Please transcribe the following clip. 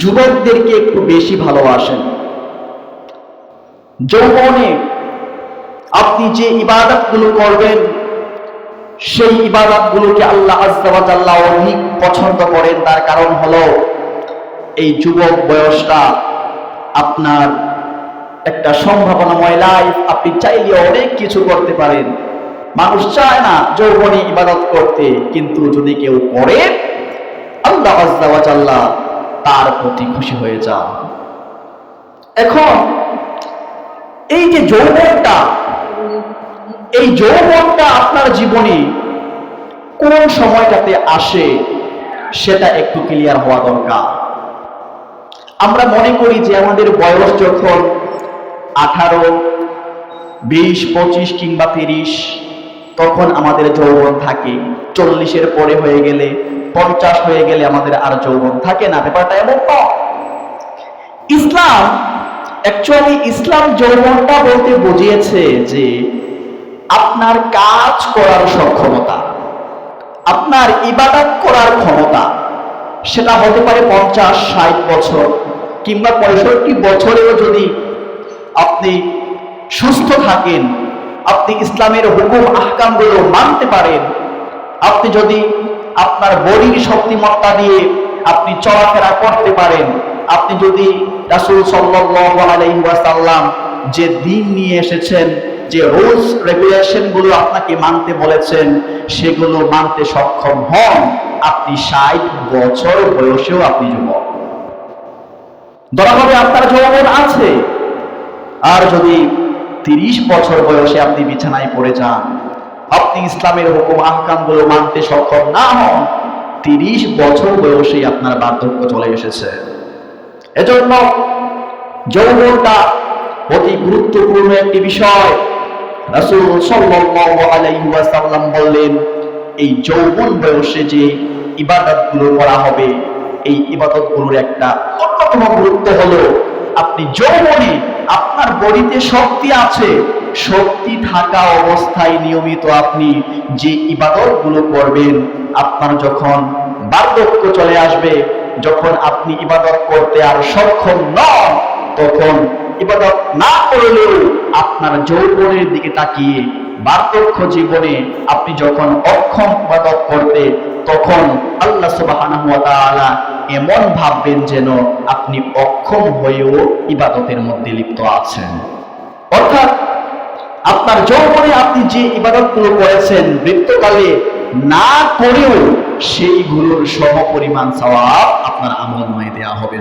যুবকদেরকে একটু বেশি ভালোবাসেন। যৌবনে আপনি যে ইবাদতগুলো করবেন, সেই ইবাদতগুলোকে আল্লাহ আজ্জাওয়াজাল্লাহ অধিক পছন্দ করেন। তার কারণ হলো এই যুবক বয়সটা আপনার একটা সম্ভাবনাময় লাইফ আপনি চাইলে অনেক কিছু করতে পারেন। মানুষ চায় না যৌবনে ইবাদত করতে, কিন্তু যদি কেউ করে আল্লাহ আজ্জাওয়াজাল্লাহ তার প্রতি খুশি হয়ে যান এখন এই যে যৌবনটা, এই যৌবনটা আপনার জীবনে কোন সময়টাতে আসে সেটা একটু ক্লিয়ার হওয়া দরকার। আমরা মনে করি যে আমাদের বয়স যখন আঠারো, বিশ, পঁচিশ কিংবা তিরিশ, তখন আমাদের যৌবন থাকে। চল্লিশের পরে হয়ে গেলে পঞ্চাশ হয়ে গেলে আমাদের আর যৌবন থাকে না, ব্যাপারটা এমন ইসলাম অ্যাকচুয়ালি ইসলাম যৌবনটা বলতে বুঝিয়েছে যে আপনার কাজ করার সক্ষমতা, আপনার ইবাদত করার ক্ষমতা, সেটা হতে পারে পঞ্চাশ, ষাট বছর, কিংবা পঁয়ষট্টি বছরেও যদি আপনি সুস্থ থাকেন, আপনি ইসলামের হুকুম, আহকামগুলো মানতে পারেন, আপনি যদি আপনার বডির শক্তিমত্তা দিয়ে আপনি চলাফেরা করতে পারেন। আপনি যদি রাসূল ওয়াসাল্লাম যে দিন নিয়ে এসেছেন, যে রুলস, রেগুলেশনগুলো আপনাকে মানতে বলেছেন, সেগুলো মানতে সক্ষম হন। আপনি ষাট বছর বয়সেও আপনি যুবক। ধরা হবে আপনার যৌবন আছে। আর যদি তিরিশ বছর বয়সে আপনি বিছানায় পড়ে যান আপনি ইসলামের হুকুম, আহকামগুলো মানতে সক্ষম না হন, তিরিশ বছর বয়সেই আপনার বার্ধক্য চলে এসেছে। এজন্য যৌবনটা অতি গুরুত্বপূর্ণ একটি বিষয়। বললেন, এই যৌবন বয়সে যে ইবাদতগুলো করা হবে, এই ইবাদতগুলোর একটা অন্যতম গুরুত্ব হলো, আপনি যৌবনে আপনার বডিতে শক্তি আছে শক্তি থাকা অবস্থায় নিয়মিত আপনি যে ইবাদতগুলো করবেন, আপনার যখন বার্ধক্য চলে আসবে, যখন আপনি ইবাদত করতে আর সক্ষম নন, তখন ইবাদত না করলেও আপনার যৌবনের দিকে তাকিয়ে বার্ধক্য জীবনে আপনি যখন অক্ষম ইবাদত করতে, তখন আল্লাহ সুবহানাহু এমন ভাববেন যেন আপনি অক্ষম হয়েও ইবাদতের মধ্যে লিপ্ত আছেন। আপনার যৌবনে আপনি যে ইবাদতগুলো করেছেন, মৃত্যুকালে না করেও সেইগুলোর সহ পরিমাণ সওয়াব আপনার আমল নয় দেওয়া হবে।